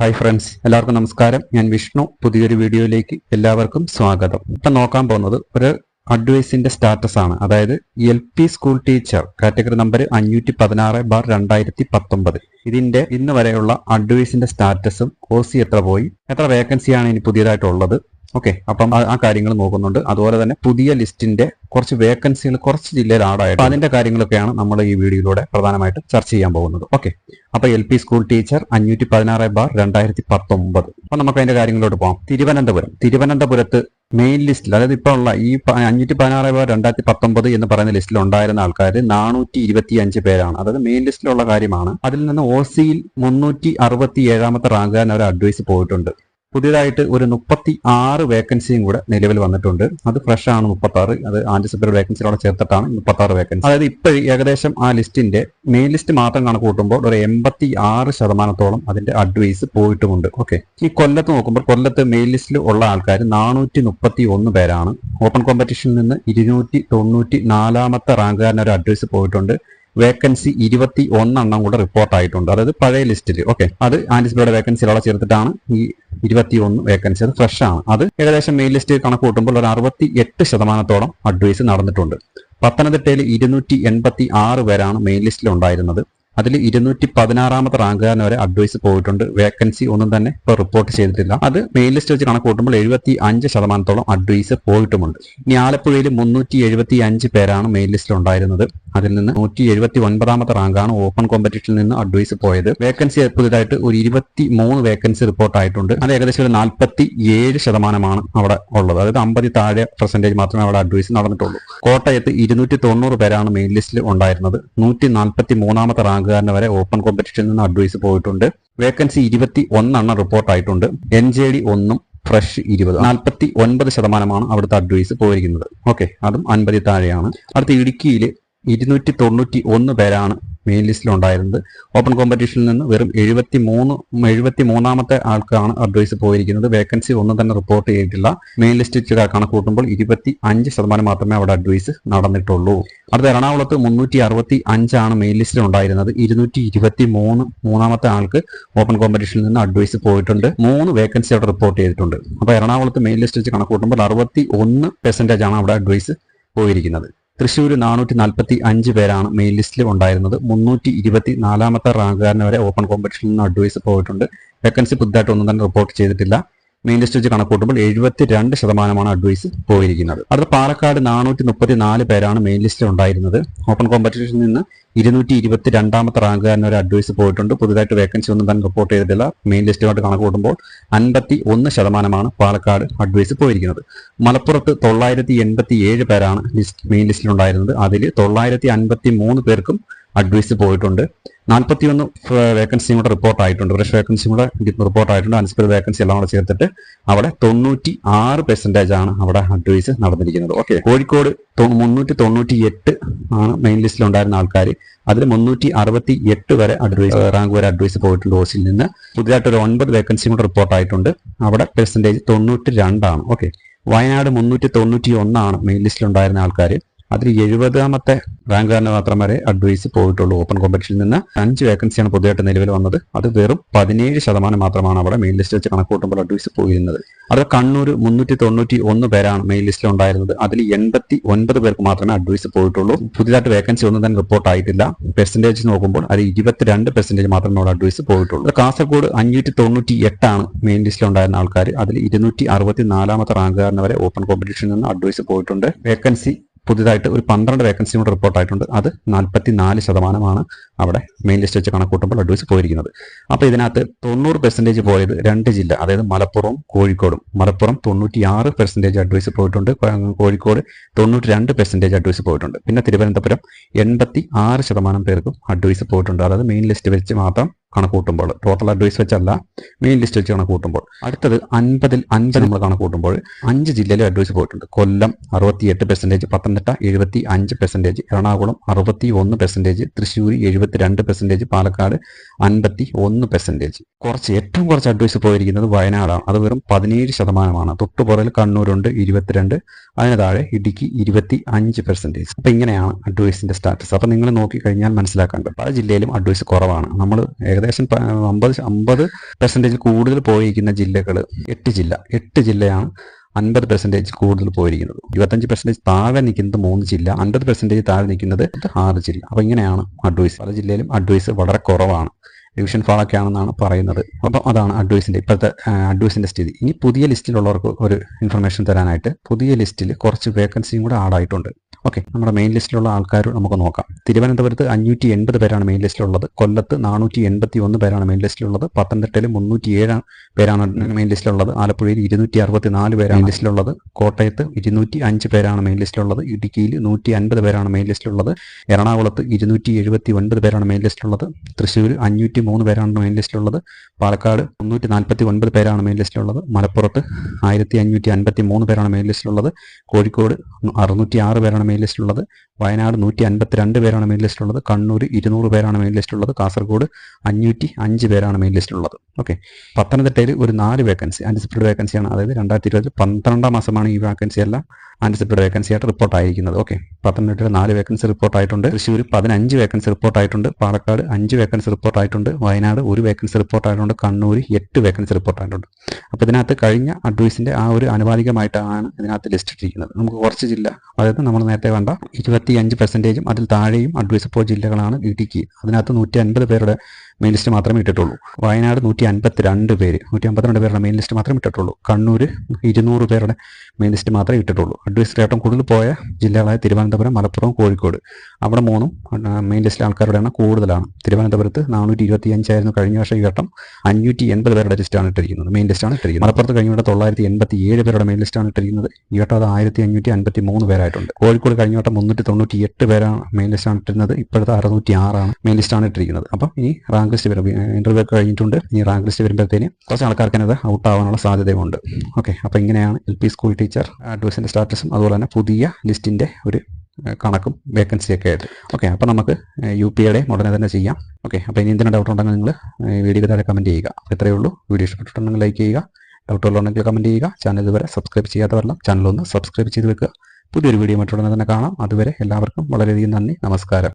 Hi friends എല്ലാവർക്കും നമസ്കാരം. ഞാൻ വിഷ്ണു. പുതിയൊരു വീഡിയോയിലേക്ക് എല്ലാവർക്കും സ്വാഗതം. ഇപ്പം നോക്കാൻ പോകുന്നത് ഒരു അഡ്വൈസിന്റെ സ്റ്റാറ്റസ് ആണ്. അതായത് L P school teacher category number അഞ്ഞൂറ്റി പതിനാറ് ബാർ രണ്ടായിരത്തി പത്തൊമ്പത് ഇതിന്റെ ഇന്ന് വരെയുള്ള അഡ്വൈസിന്റെ സ്റ്റാറ്റസും ഓസി എത്ര പോയി? എത്ര വേക്കൻസിയാണ് ഇനി പുതിയതായിട്ടുള്ളത്? ഓക്കെ അപ്പം ആ- കാര്യങ്ങൾ നോക്കുന്നുണ്ട്. അതുപോലെ തന്നെ പുതിയ ലിസ്റ്റിന്റെ കുറച്ച് വേക്കൻസികൾ കുറച്ച് ജില്ലയിൽ ആഡായിട്ട് അപ്പൊ അതിന്റെ കാര്യങ്ങളൊക്കെയാണ് നമ്മൾ ഈ വീഡിയോയിലൂടെ പ്രധാനമായിട്ട് ചർച്ച ചെയ്യാൻ പോകുന്നത്. ഓക്കെ അപ്പൊ എൽ പി സ്കൂൾ ടീച്ചർ അഞ്ഞൂറ്റി പതിനാറ് ബാർ രണ്ടായിരത്തി പത്തൊമ്പത് അപ്പൊ നമുക്ക് അതിന്റെ കാര്യങ്ങളിലോട്ട് പോകാം തിരുവനന്തപുരം. തിരുവനന്തപുരത്ത് മെയിൻ ലിസ്റ്റിൽ അതായത് ഇപ്പോൾ ഉള്ള ഈ അഞ്ഞൂറ്റി പതിനാറ് ബാർ രണ്ടായിരത്തി പത്തൊമ്പത് എന്ന് പറയുന്ന ലിസ്റ്റിൽ ഉണ്ടായിരുന്ന ആൾക്കാർ നാനൂറ്റി ഇരുപത്തി അഞ്ച് പേരാണ്. അതായത് മെയിൻ ലിസ്റ്റിലുള്ള കാര്യമാണ്. അതിൽ നിന്ന് ഒ സിയിൽ മുന്നൂറ്റി അറുപത്തി ഏഴാമത്തെ റാങ്കുകാരൻ അവർ അഡ്വൈസ് പോയിട്ടുണ്ട്. പുതിയതായിട്ട് ഒരു മുപ്പത്തി ആറ് വേക്കൻസിയും കൂടെ നിലവിൽ വന്നിട്ടുണ്ട്. അത് ഫ്രഷ് ആണ് മുപ്പത്തി ആറ് അത് ആന്റിസിപ്പേറ്റഡ് വേക്കൻസിയോടെ ചേർത്തിട്ടാണ് മുപ്പത്തി ആറ് വേക്കൻസി അതായത് ഇപ്പോൾ ഏകദേശം ആ ലിസ്റ്റിന്റെ മെയിൻ ലിസ്റ്റ് മാത്രം കണക്ക് കൂട്ടുമ്പോൾ ഒരു എൺപത്തി ആറ് ശതമാനത്തോളം അതിന്റെ അഡ്വൈസ് പോയിട്ടുമുണ്ട്. ഓക്കെ ഈ കൊല്ലത്ത് നോക്കുമ്പോൾ കൊല്ലത്ത് മെയിൻ ലിസ്റ്റിൽ ഉള്ള ആൾക്കാർ നാനൂറ്റി മുപ്പത്തി ഒന്ന് പേരാണ് ഓപ്പൺ കോമ്പറ്റീഷനിൽ നിന്ന് ഇരുന്നൂറ്റി തൊണ്ണൂറ്റി നാലാമത്തെ റാങ്കുകാരന് ഒരു അഡ്വൈസ് പോയിട്ടുണ്ട്. വേക്കൻസി ഇരുപത്തി ഒന്നെണ്ണം കൂടെ റിപ്പോർട്ട് ആയിട്ടുണ്ട്. അതായത് പഴയ ലിസ്റ്റിൽ ഓക്കെ അത് ആന്റിസിപ്പേറ്റഡ് വേക്കൻസികളെ ചേർത്തിട്ടാണ് ഈ ഇരുപത്തി ഒന്ന് വേക്കൻസി. അത് ഫ്രഷ് ആണ്. അത് ഏകദേശം മെയിൻ ലിസ്റ്റ് കണക്ക് കൂട്ടുമ്പോൾ ഒരു അറുപത്തി എട്ട് ശതമാനത്തോളം അഡ്വൈസ് നടന്നിട്ടുണ്ട്. പത്തനംതിട്ടയിൽ ഇരുന്നൂറ്റി എൺപത്തി ആറ് പേരാണ് മെയിൻ ലിസ്റ്റിൽ ഉണ്ടായിരുന്നത്. അതിൽ ഇരുന്നൂറ്റി പതിനാറാമത്തെ റാങ്കുകാരൻ വരെ അഡ്വൈസ് പോയിട്ടുണ്ട്. വേക്കൻസി ഒന്നും തന്നെ ഇപ്പോൾ റിപ്പോർട്ട് ചെയ്തിട്ടില്ല. അത് മെയിൻ ലിസ്റ്റ് വെച്ച് കണക്ക് കൂട്ടുമ്പോൾ എഴുപത്തി അഞ്ച് ശതമാനത്തോളം അഡ്വൈസ് പോയിട്ടുമുണ്ട്. ഇനി ആലപ്പുഴയിൽ മുന്നൂറ്റി എഴുപത്തി അഞ്ച് പേരാണ് മെയിൻ ലിസ്റ്റിൽ ഉണ്ടായിരുന്നത്. അതിൽ നിന്ന് നൂറ്റി എഴുപത്തി ഒൻപതാമത്തെ റാങ്കാണ് ഓപ്പൺ കോമ്പറ്റീഷനിൽ നിന്ന് അഡ്വൈസ് പോയത്. വേക്കൻസി പുതിയതായിട്ട് ഒരു ഇരുപത്തി മൂന്ന് വേക്കൻസി റിപ്പോർട്ട് ആയിട്ടുണ്ട്. അത് ഏകദേശം ഒരു നാൽപ്പത്തി ഏഴ് ശതമാനമാണ് അവിടെ ഉള്ളത്. അതായത് അമ്പതി താഴെ പെർസെന്റേജ് മാത്രമേ അവിടെ അഡ്വൈസ് നടന്നിട്ടുള്ളൂ. കോട്ടയത്ത് ഇരുന്നൂറ്റി തൊണ്ണൂറ് പേരാണ് മെയിൻ ലിസ്റ്റിൽ ഉണ്ടായിരുന്നത്. നൂറ്റി നാൽപ്പത്തി മൂന്നാമത്തെ റാങ്കുകാരന് വരെ ഓപ്പൺ കോമ്പറ്റീഷനിൽ നിന്ന് അഡ്വൈസ് പോയിട്ടുണ്ട്. വേക്കൻസി ഇരുപത്തി ഒന്നെണ്ണം റിപ്പോർട്ടായിട്ടുണ്ട്. എൻ ജെ ഡി ഒന്നും ഫ്രഷ് ഇരുപത്. നാൽപ്പത്തി ഒൻപത് ശതമാനമാണ് അവിടുത്തെ അഡ്വൈസ് പോയിരിക്കുന്നത്. ഓക്കെ അതും അൻപതി താഴെയാണ്. അടുത്ത ഇടുക്കിയിൽ ഇരുന്നൂറ്റി തൊണ്ണൂറ്റി ഒന്ന് പേരാണ് മെയിൻ ലിസ്റ്റിൽ ഉണ്ടായിരുന്നത്. ഓപ്പൺ കോമ്പറ്റീഷനിൽ നിന്ന് വെറും എഴുപത്തി മൂന്ന് എഴുപത്തി മൂന്നാമത്തെ ആൾക്കാണ് അഡ്വൈസ് പോയിരിക്കുന്നത്. വേക്കൻസി ഒന്നും തന്നെ റിപ്പോർട്ട് ചെയ്തിട്ടില്ല. മെയിൻ ലിസ്റ്റ് കണക്ക് കൂട്ടുമ്പോൾ ഇരുപത്തി അഞ്ച് ശതമാനം മാത്രമേ അവിടെ അഡ്വൈസ് നടന്നിട്ടുള്ളൂ. അടുത്ത എറണാകുളത്ത് മുന്നൂറ്റി അറുപത്തി അഞ്ചാണ് മെയിൻ ലിസ്റ്റിൽ ഉണ്ടായിരുന്നത്. ഇരുന്നൂറ്റി ഇരുപത്തി മൂന്ന് മൂന്നാമത്തെ ആൾക്ക് ഓപ്പൺ കോമ്പറ്റീഷനിൽ നിന്ന് അഡ്വൈസ് പോയിട്ടുണ്ട്. മൂന്ന് വേക്കൻസി അവിടെ റിപ്പോർട്ട് ചെയ്തിട്ടുണ്ട്. അപ്പോൾ എറണാകുളത്ത് മെയിൻ ലിസ്റ്റ് വെച്ച് കണക്ക് കൂട്ടുമ്പോൾ അറുപത്തി ഒന്ന് പെർസെന്റേജ് ആണ് അവിടെ അഡ്വൈസ് പോയിരിക്കുന്നത്. തൃശ്ശൂർ നാനൂറ്റി നാൽപ്പത്തി അഞ്ച് പേരാണ് മെയിൻ ലിസ്റ്റിൽ ഉണ്ടായിരുന്നത്. മുന്നൂറ്റി ഇരുപത്തി നാലാമത്തെ റാങ്കുകാരന് വരെ ഓപ്പൺ കോമ്പറ്റീഷനിൽ നിന്ന് അഡ്വൈസ് പോയിട്ടുണ്ട്. വേക്കൻസി പുതുതായിട്ട് ഒന്നും തന്നെ റിപ്പോർട്ട് ചെയ്തിട്ടില്ല. മെയിൻ ലിസ്റ്റ് വെച്ച് കണക്കൂട്ടുമ്പോൾ എഴുപത്തി രണ്ട് ശതമാനമാണ് അഡ്വൈസ് പോയിരിക്കുന്നത്. അടുത്ത പാലക്കാട് നാനൂറ്റി മുപ്പത്തി നാല് പേരാണ് മെയിൻ ലിസ്റ്റിൽ ഉണ്ടായിരുന്നത് ഓപ്പൺ കോമ്പറ്റീഷനിൽ നിന്ന് ഇരുന്നൂറ്റി ഇരുപത്തി രണ്ടാമത്തെ റാങ്കുകാരന് ഒരു അഡ്വൈസ് പോയിട്ടുണ്ട്. പുതുതായിട്ട് വേക്കൻസി ഒന്നും തന്നെ റിപ്പോർട്ട് ചെയ്തിട്ടില്ല. മെയിൻ ലിസ്റ്റുമായിട്ട് കണക്കൂട്ടുമ്പോൾ അൻപത്തി ഒന്ന് ശതമാനമാണ് പാലക്കാട് അഡ്വൈസ് പോയിരിക്കുന്നത്. മലപ്പുറത്ത് തൊള്ളായിരത്തി എൺപത്തി ഏഴ് പേരാണ് ലിസ്റ്റ് മെയിൻ ലിസ്റ്റിൽ ഉണ്ടായിരുന്നത്. അതിൽ തൊള്ളായിരത്തി അൻപത്തി മൂന്ന് പേർക്കും അഡ്വൈസ് പോയിട്ടുണ്ട്. നാൽപ്പത്തിയൊന്ന് വേക്കൻസിയും കൂടെ റിപ്പോർട്ട് ആയിട്ടുണ്ട്. ഫ്രഷ് വേക്കൻസിയും കൂടെ റിപ്പോർട്ട് ആയിട്ടുണ്ട്. അനുസരിച്ച് വേക്കൻസി എല്ലാം കൂടെ ചേർത്തിട്ട് അവിടെ തൊണ്ണൂറ്റി ആറ് പെർസെന്റേജ് ആണ് അവിടെ അഡ്വൈസ് നടന്നിരിക്കുന്നത്. ഓക്കെ കോഴിക്കോട് മുന്നൂറ്റി തൊണ്ണൂറ്റി എട്ട് ആണ് മെയിൻ ലിസ്റ്റിൽ ഉണ്ടായിരുന്ന ആൾക്കാർ അതിൽ മുന്നൂറ്റി അറുപത്തി എട്ട് വരെ അഡ്വൈസ് റാങ്ക് വരെ അഡ്വൈസ് പോയിട്ടുണ്ട് ഓസിൽ നിന്ന്. പുതിയതായിട്ട് ഒരു ഒൻപത് വേക്കൻസിയും കൂടെ റിപ്പോർട്ട് ആയിട്ടുണ്ട്. അവിടെ പെർസെന്റേജ് തൊണ്ണൂറ്റി രണ്ടാണ് ഓക്കെ വയനാട് മുന്നൂറ്റി തൊണ്ണൂറ്റി ഒന്നാണ് മെയിൻ ലിസ്റ്റിൽ ഉണ്ടായിരുന്ന ആൾക്കാർ അതിൽ എഴുപതാമത്തെ റാങ്കുകാരന് മാത്രം വരെ അഡ്വൈസ് പോയിട്ടുള്ളൂ. ഓപ്പൺ കോമ്പറ്റീഷനിൽ നിന്ന് അഞ്ച് വേക്കൻസിയാണ് പുതിയതായിട്ട് നിലവിൽ വന്നത്. അത് വെറും പതിനേഴ് ശതമാനം മാത്രമാണ് അവിടെ മെയിൻ ലിസ്റ്റ് വെച്ച് കണക്കൂട്ടുമ്പോൾ അഡ്വൈസ് പോയിരുന്നത്. അത് കണ്ണൂർ മുന്നൂറ്റി തൊണ്ണൂറ്റി ഒന്ന് പേരാണ് മെയിൻ ലിസ്റ്റിൽ ഉണ്ടായിരുന്നത്. അതിൽ എൺപത്തി ഒൻപത് പേർക്ക് മാത്രമേ അഡ്വൈസ് പോയിട്ടുള്ളൂ. പുതിയതായിട്ട് വേക്കൻസി ഒന്നും തന്നെ റിപ്പോർട്ട് ആയിട്ടില്ല. പെർസെന്റേജ് നോക്കുമ്പോൾ അത് ഇരുപത്തിരണ്ട് പെർസെന്റേജ് മാത്രമേ അവിടെ അഡ്വൈസ് പോയിട്ടുള്ളൂ. കാസർഗോഡ് അഞ്ഞൂറ്റി തൊണ്ണൂറ്റി എട്ടാണ് മെയിൻ ലിസ്റ്റിൽ ഉണ്ടായിരുന്ന ആൾക്കാർ. അതിൽ ഇരുന്നൂറ്റി അറുപത്തി നാലാമത്തെ റാങ്കുകാരന് വരെ ഓപ്പൺ കോമ്പറ്റീഷനിൽ നിന്ന് അഡ്വൈസ് പോയിട്ടുണ്ട്. വേക്കൻസി പുതിയതായിട്ട് ഒരു പന്ത്രണ്ട് വേക്കൻസി കൂടെ റിപ്പോർട്ട് ആയിട്ടുണ്ട്. അത് നാൽപ്പത്തി നാല് ശതമാനമാണ് അവിടെ മെയിൻ ലിസ്റ്റ് വെച്ച് കണക്കൂട്ടുമ്പോൾ അഡ്വൈസ് പോയിരിക്കുന്നത്. അപ്പോൾ ഇതിനകത്ത് തൊണ്ണൂറ് പെർസെന്റേജ് പോയത് രണ്ട് ജില്ല അതായത് മലപ്പുറവും കോഴിക്കോടും. മലപ്പുറം തൊണ്ണൂറ്റി ആറ് പെർസെന്റേജ് അഡ്വൈസ് പോയിട്ടുണ്ട് കോഴിക്കോട് തൊണ്ണൂറ്റി രണ്ട് പെർസെന്റേജ് അഡ്വൈസ് പോയിട്ടുണ്ട്. പിന്നെ തിരുവനന്തപുരം എൺപത്തി ആറ് ശതമാനം പേർക്കും അഡ്വൈസ് പോയിട്ടുണ്ട്. അതായത് മെയിൻ ലിസ്റ്റ് വെച്ച് മാത്രം കണക്കൂട്ടുമ്പോൾ ടോട്ടൽ അഡ്വൈസ് വെച്ചല്ല മെയിൻ ലിസ്റ്റ് വെച്ച് കണക്കൂട്ടുമ്പോൾ അടുത്തത് അൻപതിൽ അൻപത് നമ്മൾ കണക്കൂട്ടുമ്പോൾ അഞ്ച് ജില്ലയിലും അഡ്വൈസ് പോയിട്ടുണ്ട്. കൊല്ലം അറുപത്തി എട്ട് പെർസെന്റേജ് പത്തനംതിട്ട എഴുപത്തി അഞ്ച് പെർസെന്റേജ് എറണാകുളം അറുപത്തി ഒന്ന് പെർസെന്റേജ് തൃശ്ശൂർ എഴുപത്തി രണ്ട് പെർസെന്റേജ് പാലക്കാട് അൻപത്തി ഒന്ന് പെർസെന്റേജ് കുറച്ച് ഏറ്റവും കുറച്ച് അഡ്വൈസ് പോയിരിക്കുന്നത് വയനാടാണ്. അത് വെറും പതിനേഴ് ശതമാനമാണ്. തൊട്ടുപുറയിൽ കണ്ണൂരുണ്ട് ഇരുപത്തിരണ്ട് അതിന് താഴെ ഇടുക്കി ഇരുപത്തി അഞ്ച് പെർസെന്റേജ് അപ്പം ഇങ്ങനെയാണ് അഡ്വൈസിന്റെ സ്റ്റാറ്റസ് അപ്പം നിങ്ങൾ നോക്കിക്കഴിഞ്ഞാൽ മനസ്സിലാക്കാൻ പറ്റും പല ജില്ലയിലും അഡ്വൈസ് കുറവാണ്. നമ്മൾ ഏകദേശം അമ്പത് അമ്പത് പെർസെന്റേജിൽ കൂടുതൽ പോയിരിക്കുന്ന ജില്ലകൾ എട്ട് ജില്ല. എട്ട് ജില്ലയാണ് അൻപത് പെർസെന്റേജ് കൂടുതൽ പോയിരിക്കുന്നത്. ഇരുപത്തഞ്ച് പെർസെന്റേജ് താഴെ നിൽക്കുന്നത് മൂന്ന് ജില്ല. അൻപത് പെർസെന്റേജ് താഴെ നിൽക്കുന്നത് ആറ് ജില്ല. അപ്പോൾ ഇങ്ങനെയാണ് അഡ്വൈസ് പല ജില്ലയിലും അഡ്വൈസ് വളരെ കുറവാണ്. ഡിവിഷൻ ഫാളൊക്കെ ആണെന്നാണ് പറയുന്നത്. അപ്പം അതാണ് അഡ്വൈസിന്റെ ഇപ്പോഴത്തെ അഡ്വൈസിന്റെ സ്ഥിതി. ഇനി പുതിയ ലിസ്റ്റിലുള്ളവർക്ക് ഒരു ഇൻഫർമേഷൻ തരാനായിട്ട് പുതിയ ലിസ്റ്റിൽ കുറച്ച് വേക്കൻസിയും കൂടെ ആഡ് ആയിട്ടുണ്ട്. ഓക്കെ നമ്മുടെ മെയിൻ ലിസ്റ്റിലുള്ള ആൾക്കാർ നമുക്ക് നോക്കാം. തിരുവനന്തപുരത്ത് അഞ്ഞൂറ്റി എൺപത് പേരാണ് മെയിൻ ലിസ്റ്റിലുള്ളത് കൊല്ലത്ത് നാനൂറ്റി എൺപത്തി ഒന്ന് പേരാണ് മെയിൻ ലിസ്റ്റിലുള്ളത് പത്തനംതിട്ടയിൽ മുന്നൂറ്റി ഏഴ് പേരാണ് മെയിൻ ലിസ്റ്റിലുള്ളത് ആലപ്പുഴയിൽ ഇരുന്നൂറ്റി അറുപത്തി നാല് പേരാണ് ലിസ്റ്റിലുള്ളത് കോട്ടയത്ത് ഇരുന്നൂറ്റി അഞ്ച് പേരാണ് മെയിൻ ലിസ്റ്റിലുള്ളത് ഇടുക്കിയിൽ നൂറ്റി അൻപത് പേരാണ് മെയിൻ ലിസ്റ്റിലുള്ളത് എറണാകുളത്ത് ഇരുന്നൂറ്റി എഴുപത്തി ഒൻപത് പേരാണ് മെയിൻ ലിസ്റ്റിലുള്ളത് തൃശ്ശൂർ അഞ്ഞൂറ്റി മൂന്ന് പേരാണ് മെയിൻ ലിസ്റ്റിലുള്ളത് പാലക്കാട് മുന്നൂറ്റി നാൽപ്പത്തി ഒൻപത് പേരാണ് മെയിൻ ലിസ്റ്റിലുള്ളത് മലപ്പുറത്ത് ആയിരത്തി അഞ്ഞൂറ്റി അൻപത്തി മൂന്ന് പേരാണ് മെയിൻ ലിസ്റ്റിലുള്ളത് കോഴിക്കോട് അറുന്നൂറ്റി ആറ് പേരാണ് മെയിൻ ലിസ്റ്റിലുള്ളത് വയനാട് നൂറ്റി അൻപത്തി രണ്ട് പേരാണ് മെയിൻ ലിസ്റ്റിലുള്ളത് കണ്ണൂർ ഇരുന്നൂറ് പേരാണ് മെയിൻ ലിസ്റ്റിലുള്ളത് കാസർഗോഡ് അഞ്ഞൂറ്റി അഞ്ച് പേരാണ് മെയിൻ ലിസ്റ്റിലുള്ളത് ഓക്കെ പത്തനംതിട്ടയിൽ ഒരു നാല് വേക്കൻസി അൻസിപ്പിൾ വേക്കൻസിയാണ് അതായത് രണ്ടായിരത്തി ഇരുപതിൽ പന്ത്രണ്ടാം മാസമാണ് ഈ വേക്കൻസി എല്ലാം. ആന്റിസിപ്പേറ്റഡ് വേക്കൻസി ആയിട്ട് റിപ്പോർട്ട് ആയിരിക്കുന്നത്. ഓക്കെ പത്തനംതിട്ടയിൽ നാല് വേക്കൻസി റിപ്പോർട്ട് ആയിട്ടുണ്ട്. തൃശ്ശൂർ പതിനഞ്ച് വേക്കൻസി റിപ്പോർട്ട് ആയിട്ടുണ്ട്. പാലക്കാട് അഞ്ച് വേക്കൻസി റിപ്പോർട്ട് ആയിട്ടുണ്ട്. വയനാട് ഒരു വേക്കൻസി റിപ്പോർട്ട് ആയിട്ടുണ്ട്. കണ്ണൂർ എട്ട് വേക്കൻസി റിപ്പോർട്ട് ആയിട്ടുണ്ട്. അപ്പോൾ ഇതിനകത്ത് കഴിഞ്ഞ അഡ്വൈസിന്റെ ആ ഒരു ആനുപാതികമായിട്ടാണ് ഇതിനകത്ത് ലിസ്റ്റ് ഇട്ടിരിക്കുന്നത്. നമുക്ക് കുറച്ച് ജില്ല അതായത് നമ്മൾ നേരത്തെ കണ്ട ഇരുപത്തി അഞ്ച് പെർസെന്റേജും അതിൽ താഴെയും അഡ്വൈസ് ഇപ്പോൾ ജില്ലകളാണ് ഇടുക്കി. അതിനകത്ത് നൂറ്റി അൻപത് പേരുടെ മെയിൻ ലിസ്റ്റ് മാത്രമേ ഇട്ടിട്ടുള്ളൂ. വയനാട് നൂറ്റി അൻപത്തി രണ്ട് പേര് നൂറ്റി അമ്പത്തിരണ്ട് പേരുടെ മെയിൻ ലിസ്റ്റ് മാത്രമേ ഇട്ടിട്ടുള്ളൂ. കണ്ണൂർ ഇരുന്നൂറ് പേരുടെ മെയിൻ ലിസ്റ്റ് മാത്രമേ ഇട്ടിട്ടുള്ളൂ. അഡ്വൈസ് ഏറ്റവും കൂടുതൽ പോയ ജില്ലകളായ തിരുവനന്തപുരം മലപ്പുറം കോഴിക്കോട്. അവിടെ മൂന്നും മെയിൻ ലിസ്റ്റിലെ ആൾക്കാരുടെ എണ്ണം കൂടുതലാണ്. തിരുവനന്തപുരത്ത് നാനൂറ്റി ഇരുപത്തി അഞ്ചായിരുന്നു കഴിഞ്ഞ വർഷം ഈ ഘട്ടം. അഞ്ഞൂറ്റി എൺപത് പേരുടെ ലിസ്റ്റാണ് ഇട്ടിരിക്കുന്നത്. മെയിൻ ലിസ്റ്റാണ് ഇട്ടിരിക്കുന്നത്. മലപ്പുറത്ത് കഴിഞ്ഞ തൊള്ളായിരത്തി എൺപത്തി ഏഴ് പേരുടെ മെയിൻ ലിസ്റ്റാണ് ഇട്ടിരിക്കുന്നത്. ഈ ഘട്ടം അത് ആയിരത്തി അഞ്ഞൂറ്റി അൻപത്തി മൂന്ന് പേരായിട്ടുണ്ട്. കോഴിക്കോട് കഴിഞ്ഞ വട്ടം മുന്നൂറ്റി തൊണ്ണൂറ്റി എട്ട് പേരാണ് മെയിൻ ലിസ്റ്റാണ് ഇട്ടിരുന്നത്. ഇപ്പോഴത്തെ അറുന്നൂറ്റി ആറാണ് മെയിൻ ലിസ്റ്റാണ് ഇട്ടിരിക്കുന്നത്. അപ്പം ഇനി റാങ്ക് ലിസ്റ്റ് വരും. ഇന്റർവ്യൂ ഒക്കെ കഴിഞ്ഞിട്ടുണ്ട്. ഇനി റാങ്ക് ലിസ്റ്റ് വരുമ്പോഴത്തേന് കുറച്ച് ആൾക്കാർക്ക് അത് ഔട്ട് ആവാനുള്ള സാധ്യതയുണ്ട്. ഓക്കെ അപ്പോൾ ഇങ്ങനെയാണ് എൽ പി സ്കൂൾ ടീച്ചർ അഡ്വൈസിന്റെ സ്റ്റാറ്റസും അതുപോലെ തന്നെ പുതിയ ലിസ്റ്റിന്റെ ഒരു കണക്കും വേക്കൻസിയൊക്കെ ആയിട്ട്. ഓക്കെ അപ്പോൾ നമുക്ക് യു പി യുടെ ഉടനെ തന്നെ ചെയ്യാം. ഓക്കെ അപ്പോൾ ഇനി എന്തെങ്കിലും ഡൗട്ട് ഉണ്ടെങ്കിൽ നിങ്ങൾ വീഡിയോ താഴെ കമന്റ് ചെയ്യുക. അപ്പോൾ ഇത്രയേ ഉള്ളൂ. വീഡിയോ ഇഷ്ടപ്പെട്ടിട്ടുണ്ടെങ്കിൽ ലൈക്ക് ചെയ്യുക. ഡൗട്ട് ഉണ്ടെങ്കിൽ കമന്റ് ചെയ്യുക. ചാനൽ ഇതുവരെ സബ്സ്ക്രൈബ് ചെയ്യാത്തവരെല്ലാം ചാനൽ ഒന്ന് സബ്സ്ക്രൈബ് ചെയ്ത് വെക്കുക. പുതിയൊരു വീഡിയോ മറ്റുടനെ തന്നെ കാണാം. അതുവരെ എല്ലാവർക്കും വളരെയധികം നന്ദി. നമസ്കാരം.